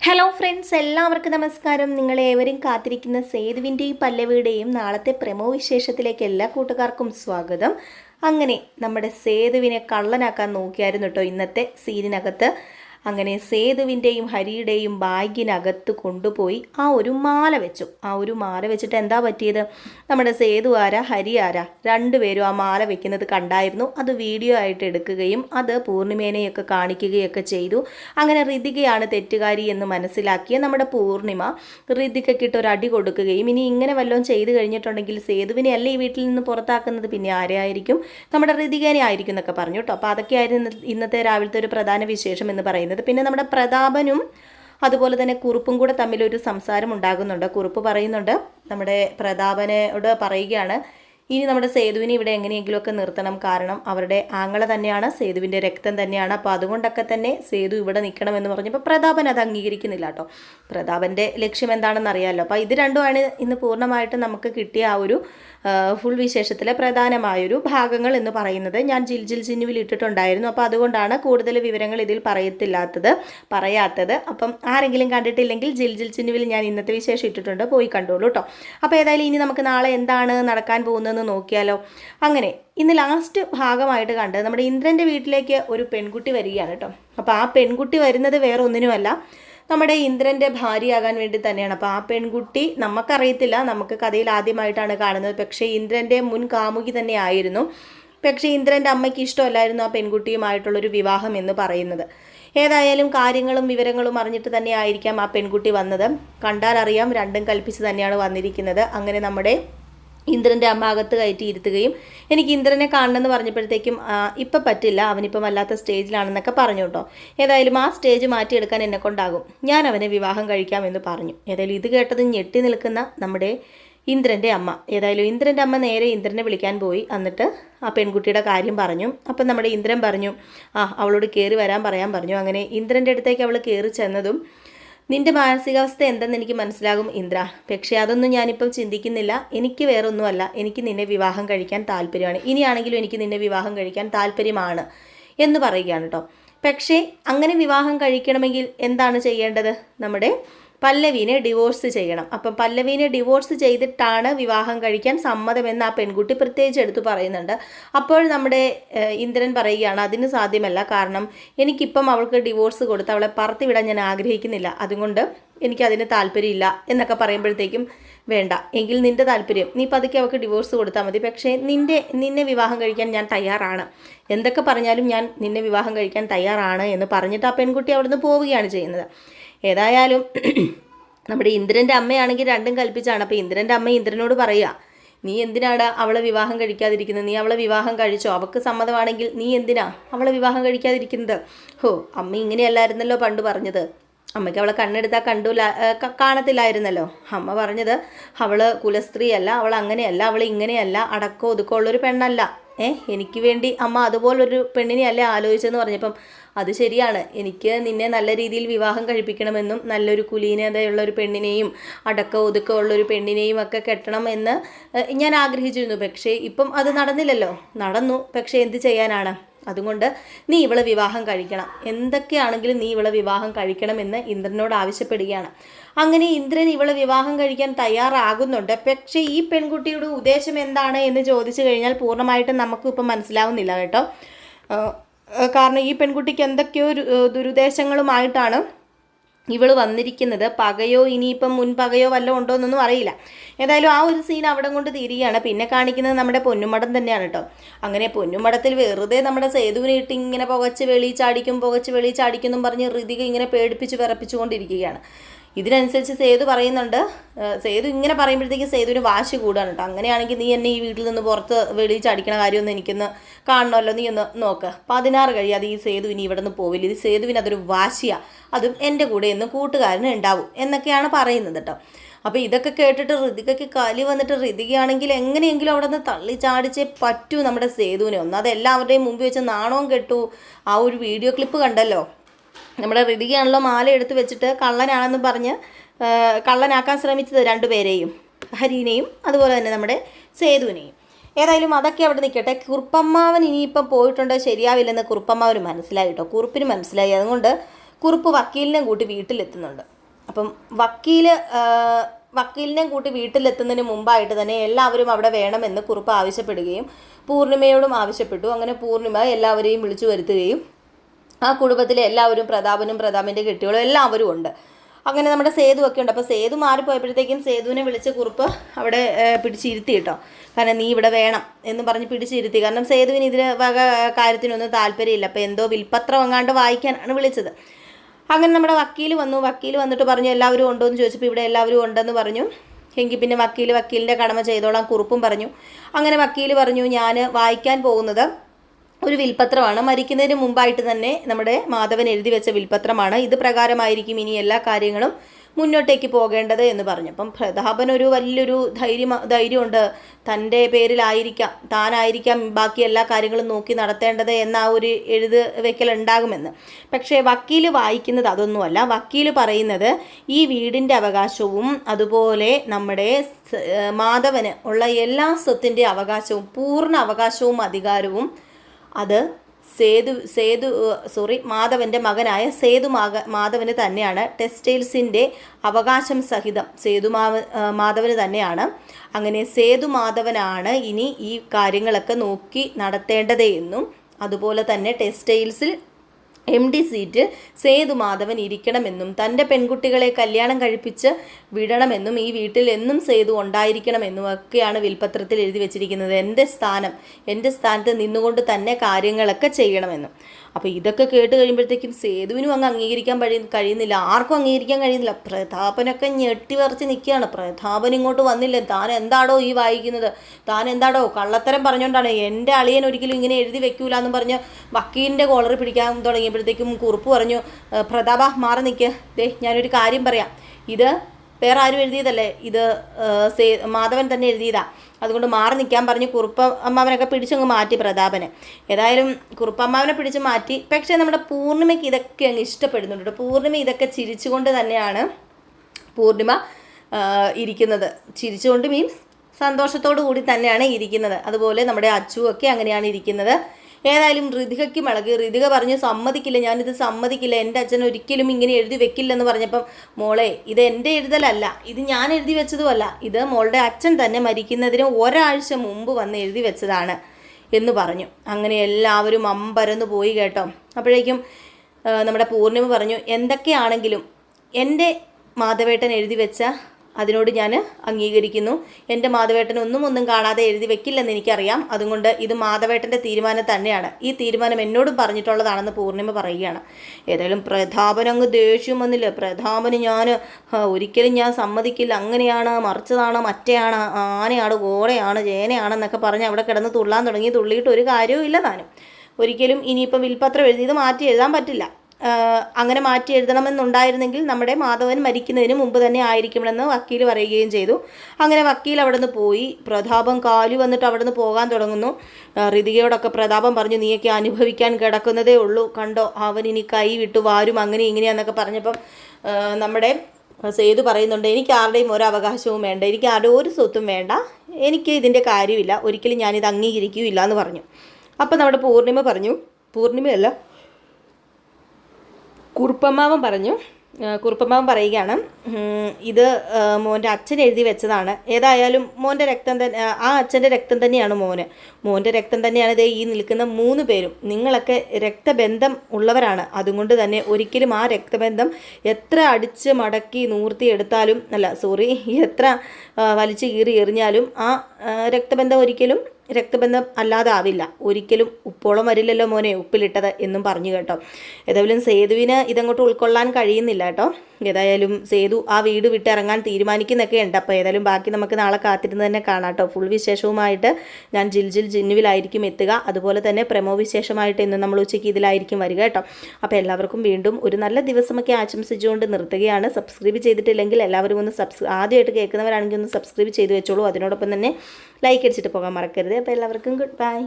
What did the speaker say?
Hello friends എല്ലാവർക്കും നമസ്കാരം. നിങ്ങൾ ഏവരും കാത്തിരിക്കുന്ന സേതുവിന്റെയും പല്ലവിയുടെയും നാളത്തെ പ്രമോ വിശേഷത്തിലേക്ക് എല്ലാ കൂട്ടുകാർക്കും സ്വാഗതം. അങ്ങനെ നമ്മുടെ സേതുവിനെ കള്ളനാക്കാൻ നോക്കിയായിരുന്നു കേട്ടോ ഇന്നത്തെ സീനിനകത്ത് അങ്ങനെ സേതുവിന്റെയും ഹരിയുടെയും ബാഗിനകത്ത് കൊണ്ടുപോയി ആ ഒരു മാല വെച്ചു. ആ ഒരു മാല വെച്ചിട്ട് എന്താ പറ്റിയത്? നമ്മുടെ സേതു ആരാ? ഹരി ആരാ? രണ്ടുപേരും ആ മാല വെക്കുന്നത് കണ്ടായിരുന്നു. അത് വീഡിയോ ആയിട്ട് എടുക്കുകയും അത് പൂർണിമേനെയൊക്കെ കാണിക്കുകയൊക്കെ ചെയ്തു. അങ്ങനെ ഋതികയാണ് തെറ്റുകാരി എന്ന് മനസ്സിലാക്കിയ നമ്മുടെ പൂർണിമ ഋതികയ്ക്കിട്ട് ഒരു അടി കൊടുക്കുകയും ഇനി ഇങ്ങനെ വല്ലതും ചെയ്തു കഴിഞ്ഞിട്ടുണ്ടെങ്കിൽ സേതുവിനെ അല്ല ഈ വീട്ടിൽ നിന്ന് പുറത്താക്കുന്നത്? പിന്നെ ആരെയായിരിക്കും? നമ്മുടെ ഋതികേനെ ആയിരിക്കും എന്നൊക്കെ പറഞ്ഞു കേട്ടോ. അപ്പോൾ അതൊക്കെയായിരുന്നു ഇന്ന- ഇന്നത്തെ രാവിലത്തെ ഒരു പ്രധാന വിശേഷം എന്ന് പറയുന്നത്. പിന്നെ നമ്മുടെ പ്രതാപനും അതുപോലെ തന്നെ കുറുപ്പും കൂടെ തമ്മിലൊരു സംസാരം ഉണ്ടാകുന്നുണ്ട്. കുറുപ്പ് പറയുന്നുണ്ട് നമ്മുടെ പ്രതാപനോട് പറയുകയാണ് ഇനി നമ്മുടെ സേതുവിനെ ഇവിടെ എങ്ങനെയെങ്കിലുമൊക്കെ നിർത്തണം. കാരണം അവരുടെ ആങ്ങള തന്നെയാണ് സേതുവിന്റെ രക്തം തന്നെയാണ്. അപ്പോൾ അതുകൊണ്ടൊക്കെ തന്നെ സേതു ഇവിടെ നിൽക്കണം എന്ന് പറഞ്ഞപ്പോൾ പ്രതാപൻ അത് അംഗീകരിക്കുന്നില്ല കേട്ടോ. പ്രതാപന്റെ ലക്ഷ്യം എന്താണെന്ന് അറിയാമല്ലോ അപ്പോൾ ഇത് രണ്ടുമാണ് ഇന്ന് പൂർണമായിട്ടും നമുക്ക് കിട്ടിയ ആ ഒരു ഫുൾ വിശേഷത്തിലെ പ്രധാനമായൊരു ഭാഗങ്ങൾ എന്ന് പറയുന്നത്. ഞാൻ ജിൽ ജിൽ ചിന്നുവിൽ ഇട്ടിട്ടുണ്ടായിരുന്നു. അപ്പോൾ അതുകൊണ്ടാണ് കൂടുതൽ വിവരങ്ങൾ ഇതിൽ പറയത്തില്ലാത്തത് പറയാത്തത്. അപ്പം ആരെങ്കിലും കണ്ടിട്ടില്ലെങ്കിൽ ജിൽ ജിൽ ചിന്നുവിൽ ഞാൻ ഇന്നത്തെ വിശേഷം ഇട്ടിട്ടുണ്ട്. പോയി കണ്ടോളൂ കേട്ടോ. അപ്പോൾ ഏതായാലും ഇനി നമുക്ക് നാളെ എന്താണ് നടക്കാൻ പോകുന്നതെന്ന് നോക്കിയാലോ? അങ്ങനെ ഇന്ന് ലാസ്റ്റ് ഭാഗമായിട്ട് കണ്ട് നമ്മുടെ ഇന്ദ്രന്റെ വീട്ടിലേക്ക് ഒരു പെൺകുട്ടി വരികയാണ് കേട്ടോ. അപ്പോൾ ആ പെൺകുട്ടി വരുന്നത് വേറെ ഒന്നിനുമല്ല നമ്മുടെ ഇന്ദ്രന്റെ ഭാര്യയാകാൻ വേണ്ടി തന്നെയാണ്. അപ്പോൾ ആ പെൺകുട്ടി നമുക്കറിയത്തില്ല നമുക്ക് കഥയിൽ ആദ്യമായിട്ടാണ് കാണുന്നത്. പക്ഷേ ഇന്ദ്രന്റെ മുൻ കാമുകി തന്നെ ആയിരുന്നു. പക്ഷേ ഇന്ദ്രന്റെ അമ്മയ്ക്ക് ഇഷ്ടമല്ലായിരുന്നു ആ പെൺകുട്ടിയുമായിട്ടുള്ളൊരു വിവാഹം എന്ന് പറയുന്നത്. ഏതായാലും കാര്യങ്ങളും വിവരങ്ങളും അറിഞ്ഞിട്ട് തന്നെ ആയിരിക്കാം ആ പെൺകുട്ടി വന്നത്. കണ്ടാൽ അറിയാം രണ്ടും കൽപ്പിച്ച് തന്നെയാണ് വന്നിരിക്കുന്നത്. അങ്ങനെ നമ്മുടെ ഇന്ദ്രന്റെ അമ്മ അകത്ത് കയറ്റി ഇരുത്തുകയും എനിക്ക് ഇന്ദ്രനെ കാണണമെന്ന് പറഞ്ഞപ്പോഴത്തേക്കും ഇപ്പം പറ്റില്ല. അവനിപ്പം വല്ലാത്ത സ്റ്റേജിലാണെന്നൊക്കെ പറഞ്ഞു കേട്ടോ. ഏതായാലും ആ സ്റ്റേജ് മാറ്റിയെടുക്കാൻ എന്നെ കൊണ്ടാകും. ഞാൻ അവനെ വിവാഹം കഴിക്കാമെന്ന് പറഞ്ഞു. ഏതായാലും ഇത് കേട്ടത് ഞെട്ടി നിൽക്കുന്ന നമ്മുടെ ഇന്ദ്രന്റെ അമ്മ. ഏതായാലും ഇന്ദ്രന്റെ അമ്മ നേരെ ഇന്ദ്രനെ വിളിക്കാൻ പോയി. എന്നിട്ട് ആ പെൺകുട്ടിയുടെ കാര്യം പറഞ്ഞു. അപ്പം നമ്മുടെ ഇന്ദ്രൻ പറഞ്ഞു ആ അവളോട് കയറി വരാൻ പറയാൻ പറഞ്ഞു. അങ്ങനെ ഇന്ദ്രന്റെ അടുത്തേക്ക് അവൾ കയറി ചെന്നതും നിന്റെ മാനസികാവസ്ഥ എന്തെന്ന് എനിക്ക് മനസ്സിലാകും ഇന്ദ്ര. പക്ഷേ അതൊന്നും ഞാനിപ്പം ചിന്തിക്കുന്നില്ല. എനിക്ക് വേറൊന്നുമല്ല. എനിക്ക് നിന്നെ വിവാഹം കഴിക്കാൻ താല്പര്യമാണ്. ഇനിയാണെങ്കിലും എനിക്ക് നിന്നെ വിവാഹം കഴിക്കാൻ താല്പര്യമാണ് എന്ന് പറയുകയാണ് കേട്ടോ പക്ഷേ അങ്ങനെ വിവാഹം കഴിക്കണമെങ്കിൽ എന്താണ് ചെയ്യേണ്ടത്? നമ്മുടെ പല്ലവീനെ ഡിവോഴ്സ് ചെയ്യണം. അപ്പം പല്ലവീനെ ഡിവോഴ്സ് ചെയ്തിട്ടാണ് വിവാഹം കഴിക്കാൻ സമ്മതമെന്ന് ആ പെൺകുട്ടി പ്രത്യേകിച്ച് എടുത്തു പറയുന്നുണ്ട്. അപ്പോൾ നമ്മുടെ ഇന്ദ്രൻ പറയുകയാണ് അതിന് സാധ്യമല്ല. കാരണം എനിക്കിപ്പം അവൾക്ക് ഡിവോഴ്സ് കൊടുത്ത് അവളെ പറത്തിവിടാൻ ഞാൻ ആഗ്രഹിക്കുന്നില്ല. അതുകൊണ്ട് എനിക്കതിന് താല്പര്യമില്ല എന്നൊക്കെ പറയുമ്പോഴത്തേക്കും വേണ്ട. എങ്കിൽ നിന്റെ താല്പര്യം. നീ പതുക്കെ അവൾക്ക് ഡിവോഴ്സ് കൊടുത്താൽ മതി. പക്ഷേ നിന്റെ നിന്നെ വിവാഹം കഴിക്കാൻ ഞാൻ തയ്യാറാണ്. എന്തൊക്കെ പറഞ്ഞാലും ഞാൻ നിന്നെ വിവാഹം കഴിക്കാൻ തയ്യാറാണ് എന്ന് പറഞ്ഞിട്ട് ആ പെൺകുട്ടി അവിടുന്ന് പോവുകയാണ് ചെയ്യുന്നത്. ഏതായാലും നമ്മുടെ ഇന്ദ്രന്റെ അമ്മയാണെങ്കിൽ രണ്ടും കൽപ്പിച്ചാണ്. അപ്പോൾ ഇന്ദ്രന്റെ അമ്മ ഇന്ദ്രനോട് പറയുക നീ എന്തിനാണ് അവളെ വിവാഹം കഴിക്കാതിരിക്കുന്നത്? നീ അവളെ വിവാഹം കഴിച്ചോ? അവൾക്ക് സമ്മതമാണെങ്കിൽ നീ എന്തിനാ അവളെ വിവാഹം കഴിക്കാതിരിക്കുന്നത്? ഹോ അമ്മ ഇങ്ങനെയല്ലായിരുന്നല്ലോ പണ്ട് പറഞ്ഞത്. അമ്മയ്ക്ക് അവളെ കണ്ണെടുത്താൽ കണ്ടൂല ഏ, ക- കാണത്തില്ലായിരുന്നല്ലോ. അമ്മ പറഞ്ഞത് അവൾ കുലസ്ത്രീയല്ല അവൾ അങ്ങനെയല്ല അവൾ ഇങ്ങനെയല്ല അടക്കം ഒതുക്കമുള്ളൊരു പെണ്ണല്ല. ഏഹ് എനിക്ക് വേണ്ടി അമ്മ അതുപോലൊരു പെണ്ണിനെയല്ലേ ആലോചിച്ചെന്ന് പറഞ്ഞപ്പം അത് ശരിയാണ്. എനിക്ക് നിന്നെ നല്ല രീതിയിൽ വിവാഹം കഴിപ്പിക്കണമെന്നും നല്ലൊരു കുലീനതയുള്ള ഒരു പെണ്ണിനെയും അടക്ക ഒതുക്കമുള്ള ഒരു പെണ്ണിനെയും ഒക്കെ കെട്ടണം എന്ന് ഞാൻ ആഗ്രഹിച്ചിരുന്നു. പക്ഷേ ഇപ്പം അത് നടന്നില്ലല്ലോ. നടന്നു. പക്ഷേ എന്ത് ചെയ്യാനാണ്? അതുകൊണ്ട് നീ ഇവളെ വിവാഹം കഴിക്കണം. എന്തൊക്കെയാണെങ്കിലും നീ ഇവളെ വിവാഹം കഴിക്കണമെന്ന് ഇന്ദ്രനോട് ആവശ്യപ്പെടുകയാണ്. അങ്ങനെ ഇന്ദ്രൻ ഇവളെ വിവാഹം കഴിക്കാൻ തയ്യാറാകുന്നുണ്ട്. പക്ഷേ ഈ പെൺകുട്ടിയുടെ ഉദ്ദേശം എന്താണ് എന്ന് ചോദിച്ചു കഴിഞ്ഞാൽ പൂർണമായിട്ടും നമുക്കും ഇപ്പം മനസ്സിലാവുന്നില്ല കേട്ടോ. കാരണം ഈ പെൺകുട്ടിക്ക് എന്തൊക്കെയോ ദുരുദ്ദേശങ്ങളുമായിട്ടാണ് ഇവൾ വന്നിരിക്കുന്നത്. പകയോ ഇനിയിപ്പം മുൻപകയോ വല്ലതും ഉണ്ടോ എന്നൊന്നും അറിയില്ല. ഏതായാലും ആ ഒരു സീൻ അവിടെ കൊണ്ട് തീരുകയാണ്. പിന്നെ കാണിക്കുന്നത് നമ്മുടെ പൊന്നുമടം തന്നെയാണ് കേട്ടോ. അങ്ങനെ പൊന്നുമടത്തിൽ വെറുതെ നമ്മുടെ സേതുവിനെ ഇട്ട് ഇങ്ങനെ പുകച്ച് വെളി ചാടിക്കും പുകച്ച് വെളി ചാടിക്കും എന്നും പറഞ്ഞ് ഋതിക ഇങ്ങനെ പേടിപ്പിച്ച് വിറപ്പിച്ചുകൊണ്ടിരിക്കുകയാണ്. ഇതിനനുസരിച്ച് സേതു പറയുന്നുണ്ട്. സേതു ഇങ്ങനെ പറയുമ്പോഴത്തേക്ക് സേതുവിന് വാശി കൂടാണ് കേട്ടോ. അങ്ങനെയാണെങ്കിൽ നീ എന്നെ ഈ വീട്ടിൽ നിന്ന് പുറത്ത് വെളിയിൽ ചടിക്കണ കാര്യമൊന്നും എനിക്കൊന്ന് കാണണമല്ലോ നീ ഒന്ന് നോക്ക്. പതിനാറ് കഴിയാതെ ഈ സേതു ഇനി ഇവിടെ നിന്ന് പോവില്ല. ഇത് സേതുവിന് അതൊരു വാശിയാണ് അതും എന്റെ കൂടെ എന്ന് കൂട്ടുകാരന് ഉണ്ടാവും എന്നൊക്കെയാണ് പറയുന്നത് കേട്ടോ. അപ്പോൾ ഇതൊക്കെ കേട്ടിട്ട് ഋതികയ്ക്ക് കലി വന്നിട്ട് ഋതികയാണെങ്കിൽ എങ്ങനെയെങ്കിലും അവിടെ നിന്ന് തള്ളി ചാടിച്ചേ പറ്റൂ നമ്മുടെ സേതുവിനെ ഒന്ന്. അത് എല്ലാവരുടെയും മുമ്പിൽ വെച്ച് നാണവും കെട്ടു. ആ ഒരു വീഡിയോ ക്ലിപ്പ് കണ്ടല്ലോ. നമ്മുടെ ഋതികയാണല്ലോ മാല എടുത്ത് വെച്ചിട്ട് കള്ളനാണെന്ന് പറഞ്ഞ് കള്ളനാക്കാൻ ശ്രമിച്ചത് രണ്ടുപേരെയും ഹരീനെയും അതുപോലെ തന്നെ നമ്മുടെ സേതുവിനെയും. ഏതായാലും അതൊക്കെ അവിടെ നിൽക്കട്ടെ. കുറുപ്പമ്മാവൻ ഇനിയിപ്പം പോയിട്ടുണ്ടോ ശരിയാവില്ലെന്ന് കുറുപ്പമ്മാവന് മനസ്സിലായി കേട്ടോ. കുറുപ്പിന് മനസ്സിലായി. അതുകൊണ്ട് കുറുപ്പ് വക്കീലിനെ കൂട്ടി വീട്ടിലെത്തുന്നുണ്ട്. അപ്പം വക്കീൽ വക്കീലിനെ കൂട്ടി വീട്ടിലെത്തുന്നതിന് മുമ്പായിട്ട് തന്നെ എല്ലാവരും അവിടെ വേണമെന്ന് കുറുപ്പ് ആവശ്യപ്പെടുകയും പൂർണിമയോടും ആവശ്യപ്പെട്ടു. അങ്ങനെ പൂർണിമ എല്ലാവരെയും വിളിച്ചു വരുത്തുകയും ആ കുടുംബത്തിലെ എല്ലാവരും പ്രതാപനും പ്രതാപിന്റെ കെട്ടികളും എല്ലാവരും ഉണ്ട്. അങ്ങനെ നമ്മുടെ സേതു ഒക്കെ ഉണ്ട്. അപ്പോൾ സേതു മാറിപ്പോയപ്പോഴത്തേക്കും സേതുവിനെ വിളിച്ച് കുറിപ്പ് അവിടെ പിടിച്ചിരുത്തി കേട്ടോ. കാരണം നീ ഇവിടെ വേണം എന്ന് പറഞ്ഞ് പിടിച്ചിരുത്തി. കാരണം സേതുവിന് ഇതിന് വക കാര്യത്തിനൊന്നും താല്പര്യമില്ല. അപ്പോൾ എന്തോ വിൽപ്പത്രം എങ്ങാണ്ട് വായിക്കാനാണ് വിളിച്ചത്. അങ്ങനെ നമ്മുടെ വക്കീൽ വന്നു. വക്കീൽ വന്നിട്ട് പറഞ്ഞു എല്ലാവരും ഉണ്ടോ? എന്ന് ചോദിച്ചപ്പോൾ ഇവിടെ എല്ലാവരും ഉണ്ടെന്ന് പറഞ്ഞു. എങ്കിൽ പിന്നെ വക്കീൽ വക്കീലിന്റെ കടമ ചെയ്തോളാം കുറിപ്പും പറഞ്ഞു. അങ്ങനെ വക്കീൽ പറഞ്ഞു ഞാൻ വായിക്കാൻ പോകുന്നത് ഒരു വിൽപത്രമാണ്. മരിക്കുന്നതിന് മുമ്പായിട്ട് തന്നെ നമ്മുടെ മാധവൻ എഴുതി വെച്ച വിൽപത്രമാണ്. ഇത് പ്രകാരമായിരിക്കും ഇനി എല്ലാ കാര്യങ്ങളും മുന്നോട്ടേക്ക് പോകേണ്ടത് എന്ന് പറഞ്ഞു. അപ്പം പ്രതാപൻ ഒരു വലിയൊരു ധൈര്യം ധൈര്യമുണ്ട്. തന്റെ പേരിലായിരിക്കാം താനായിരിക്കാം ബാക്കി എല്ലാ കാര്യങ്ങളും നോക്കി നടത്തേണ്ടത് എന്ന ആ ഒരു എഴുത് വെക്കൽ ഉണ്ടാകുമെന്ന്. പക്ഷേ വക്കീൽ വായിക്കുന്നത് അതൊന്നുമല്ല. വക്കീൽ പറയുന്നത് ഈ വീടിന്റെ അവകാശവും അതുപോലെ നമ്മുടെ മാധവന് ഉള്ള എല്ലാ സ്വത്തിന്റെ അവകാശവും പൂർണ അവകാശവും അധികാരവും അത് സേതു സേതു സോറി മാധവന്റെ മകനായ സേതു മാക മാധവന് തന്നെയാണ് ടെക്സ്റ്റൈൽസിന്റെ അവകാശം സഹിതം സേതു മാവ മാധവന് തന്നെയാണ്. അങ്ങനെ സേതു മാധവനാണ് ഇനി ഈ കാര്യങ്ങളൊക്കെ നോക്കി നടത്തേണ്ടത് എന്നും അതുപോലെ തന്നെ ടെക്സ്റ്റൈൽസിൽ M D seat Sethu Madhavan ഇരിക്കണമെന്നും തന്റെ പെൺകുട്ടികളെ കല്യാണം കഴിപ്പിച്ച് വിടണമെന്നും ഈ വീട്ടിൽ എന്നും സേതു ഉണ്ടായിരിക്കണമെന്നും ഒക്കെയാണ് വിൽപത്രത്തിൽ എഴുതി വെച്ചിരിക്കുന്നത്. എന്റെ സ്ഥാനം എന്റെ സ്ഥാനത്ത് നിന്നുകൊണ്ട് തന്നെ കാര്യങ്ങളൊക്കെ ചെയ്യണമെന്നും. അപ്പോൾ ഇതൊക്കെ കേട്ട് കഴിയുമ്പോഴത്തേക്കും സേതുവിനും അങ്ങ് അംഗീകരിക്കാൻ കഴിയ കഴിയുന്നില്ല. ആർക്കും അംഗീകരിക്കാൻ കഴിയുന്നില്ല. പ്രതാപനൊക്കെ ഞെട്ടി വറച്ച് നിൽക്കുകയാണ്. പ്രതാപൻ ഇങ്ങോട്ട് വന്നില്ല? താൻ എന്താടോ ഈ വായിക്കുന്നത്? താൻ എന്താടോ? കള്ളത്തരം പറഞ്ഞുകൊണ്ടാണ് എന്റെ അളിയൻ ഒരിക്കലും ഇങ്ങനെ എഴുതി വെക്കൂല എന്ന് പറഞ്ഞ് വക്കീലിന്റെ കോളർ പിടിക്കാൻ തുടങ്ങിയപ്പോഴത്തേക്കും കുറുപ്പ് പറഞ്ഞു "ഏ, പ്രതാപ മാറി നിൽക്കുക ദേ ഞാനൊരു കാര്യം പറയാം. ഇത് വേറെ ആരും എഴുതിയതല്ലേ? ഇത് സേ മാധവൻ തന്നെ എഴുതിയതാ. അതുകൊണ്ട് മാറി നിൽക്കാൻ പറഞ്ഞ് കുറുപ്പ അമ്മാവനൊക്കെ പിടിച്ചങ്ങ് മാറ്റി പ്രതാപനെ. ഏതായാലും കുറുപ്പമ്മാവനെ പിടിച്ച് മാറ്റി. പക്ഷേ നമ്മുടെ പൂർണിമയ്ക്ക് ഇതൊക്കെ അങ്ങ് ഇഷ്ടപ്പെടുന്നുണ്ട് പൂർണിമ ഇതൊക്കെ ചിരിച്ചുകൊണ്ട് തന്നെയാണ് പൂർണിമ ഇരിക്കുന്നത്. ചിരിച്ചുകൊണ്ട് മീൻസ് സന്തോഷത്തോടു കൂടി തന്നെയാണ് ഇരിക്കുന്നത്. അതുപോലെ നമ്മുടെ അച്ചുവൊക്കെ അങ്ങനെയാണ് ഇരിക്കുന്നത്. ഏതായാലും ഋതികയ്ക്ക് മിളകി ഋതിക പറഞ്ഞ് സമ്മതിക്കില്ല ഞാനിത് സമ്മതിക്കില്ല. എന്റെ അച്ഛൻ ഒരിക്കലും ഇങ്ങനെ എഴുതി വെക്കില്ലെന്ന് പറഞ്ഞപ്പം മോളെ ഇത് എന്റെ എഴുതലല്ല. ഇത് ഞാൻ എഴുതി വെച്ചതുമല്ല. ഇത് മോളുടെ അച്ഛൻ തന്നെ മരിക്കുന്നതിന് ഒരാഴ്ച മുമ്പ് വന്ന് എഴുതി വെച്ചതാണ് എന്ന് പറഞ്ഞു. അങ്ങനെ എല്ലാവരും അമ്പരന്ന് പോയി കേട്ടോ. അപ്പോഴേക്കും നമ്മുടെ പൂർണിമ പറഞ്ഞു എന്തൊക്കെയാണെങ്കിലും എന്റെ മാധവേട്ടൻ എഴുതി വെച്ച അതിനോട് ഞാൻ അംഗീകരിക്കുന്നു. എന്റെ മാധവേട്ടൻ ഒന്നും ഒന്നും കാണാതെ എഴുതി വെക്കില്ലെന്ന് എനിക്കറിയാം. അതുകൊണ്ട് ഇത് മാധവേട്ടന്റെ തീരുമാനം തന്നെയാണ്. ഈ തീരുമാനം എന്നോടും പറഞ്ഞിട്ടുള്ളതാണെന്ന് പൂർണിമ പറയുകയാണ്. ഏതായാലും പ്രതാപൻ അങ്ങ് ദേഷ്യം വന്നില്ല. പ്രതാപന് ഞാൻ ഒരിക്കലും ഞാൻ സമ്മതിക്കില്ല. അങ്ങനെയാണ് മറിച്ചതാണ് മറ്റേയാണ് ആനയാണ് ഗോടയാണ് ചേനയാണെന്നൊക്കെ പറഞ്ഞ് അവിടെ കിടന്ന് തുള്ളാൻ തുടങ്ങി. തുള്ളിയിട്ട് ഒരു കാര്യവും ഇല്ല താനും. ഒരിക്കലും ഇനിയിപ്പം വിൽപത്രം എഴുതിയത് മാറ്റി എഴുതാൻ പറ്റില്ല. അങ്ങനെ മാറ്റി എഴുതണമെന്നുണ്ടായിരുന്നെങ്കിൽ നമ്മുടെ മാധവൻ മരിക്കുന്നതിന് മുമ്പ് തന്നെ ആയിരിക്കണമെന്ന് വക്കീൽ പറയുകയും ചെയ്തു. അങ്ങനെ വക്കീൽ അവിടെ നിന്ന് പോയി. പ്രതാപം കാലു വന്നിട്ട് അവിടെ നിന്ന് പോകാൻ തുടങ്ങുന്നു. ഋതികയോടൊക്കെ പ്രതാപം പറഞ്ഞു നീയൊക്കെ അനുഭവിക്കാൻ കിടക്കുന്നതേ ഉള്ളൂ. കണ്ടോ അവൻ ഇനി കൈ വിട്ടു വാരും. അങ്ങനെ ഇങ്ങനെയാന്നൊക്കെ പറഞ്ഞപ്പം നമ്മുടെ സേതു പറയുന്നുണ്ട് എനിക്ക് ആരുടെയും ഒരു അവകാശവും വേണ്ട. എനിക്ക് ആരുടെ ഒരു സ്വത്തും വേണ്ട. എനിക്ക് ഇതിന്റെ കാര്യമില്ല. ഒരിക്കലും ഞാനിത് അംഗീകരിക്കുകയില്ല എന്ന് പറഞ്ഞു. അപ്പം നമ്മുടെ പൂർണിമ പറഞ്ഞു. പൂർണിമയല്ല കുറുപ്പമ്മാവൻ പറഞ്ഞു. കുറുപ്പമ്മാവൻ പറയുകയാണ് ഇത് മോന്റെ അച്ഛൻ എഴുതി വെച്ചതാണ്. ഏതായാലും മോന്റെ രക്തം തന്നെ ആ അച്ഛന്റെ രക്തം തന്നെയാണ് മോന്. മോന്റെ രക്തം തന്നെയാണ് ഇതേ ഈ നിൽക്കുന്ന മൂന്ന് പേരും. നിങ്ങളൊക്കെ രക്തബന്ധം ഉള്ളവരാണ്. അതുകൊണ്ട് തന്നെ ഒരിക്കലും ആ രക്തബന്ധം എത്ര അടിച്ച് മടക്കി നൂർത്തി എടുത്താലും അല്ല സോറി എത്ര വലിച്ചു കീറി എറിഞ്ഞാലും ആ, രക്തബന്ധം ഒരിക്കലും രക്തബന്ധം അല്ലാതെ ആവില്ല ഒരിക്കലും ഉപ്പോളം വരില്ലല്ലോ മോനെ ഉപ്പിലിട്ടത് എന്നും പറഞ്ഞു കേട്ടോ. ഏതായാലും സേതുവിന് ഇതങ്ങോട്ട് ഉൾക്കൊള്ളാൻ കഴിയുന്നില്ല കേട്ടോ. ഏതായാലും സേതു ആ വീട് വിട്ടിറങ്ങാൻ തീരുമാനിക്കുന്നൊക്കെ ഉണ്ട് അപ്പോൾ ഏതായാലും ബാക്കി നമുക്ക് നാളെ കാത്തിരുന്ന് തന്നെ കാണാം കേട്ടോ. ഫുൾ വിശേഷവുമായിട്ട് ഞാൻ ജിൽജിൽ ജിൽ ജിന്നുവിലായിരിക്കും എത്തുക. അതുപോലെ തന്നെ പ്രമോ വിശേഷമായിട്ട് ഇന്ന് നമ്മൾ ഉച്ചയ്ക്ക് ഇതിലായിരിക്കും വരിക കേട്ടോ. അപ്പോൾ എല്ലാവർക്കും വീണ്ടും ഒരു നല്ല ദിവസമൊക്കെ ആശംസിച്ചുകൊണ്ട് നിർത്തുകയാണ്. സബ്സ്ക്രൈബ് ചെയ്തിട്ടില്ലെങ്കിൽ എല്ലാവരും ഒന്ന് സബ്സ് ആദ്യമായിട്ട് കേൾക്കുന്നവരാണെങ്കിൽ ഒന്ന് സബ്സ്ക്രൈബ് ചെയ്ത് വെച്ചോളൂ. അതിനോടൊപ്പം തന്നെ லைக் அடிச்சுட்டு போக மறக்கிறது. அப்போ எல்லாருக்கும் குட் பாய்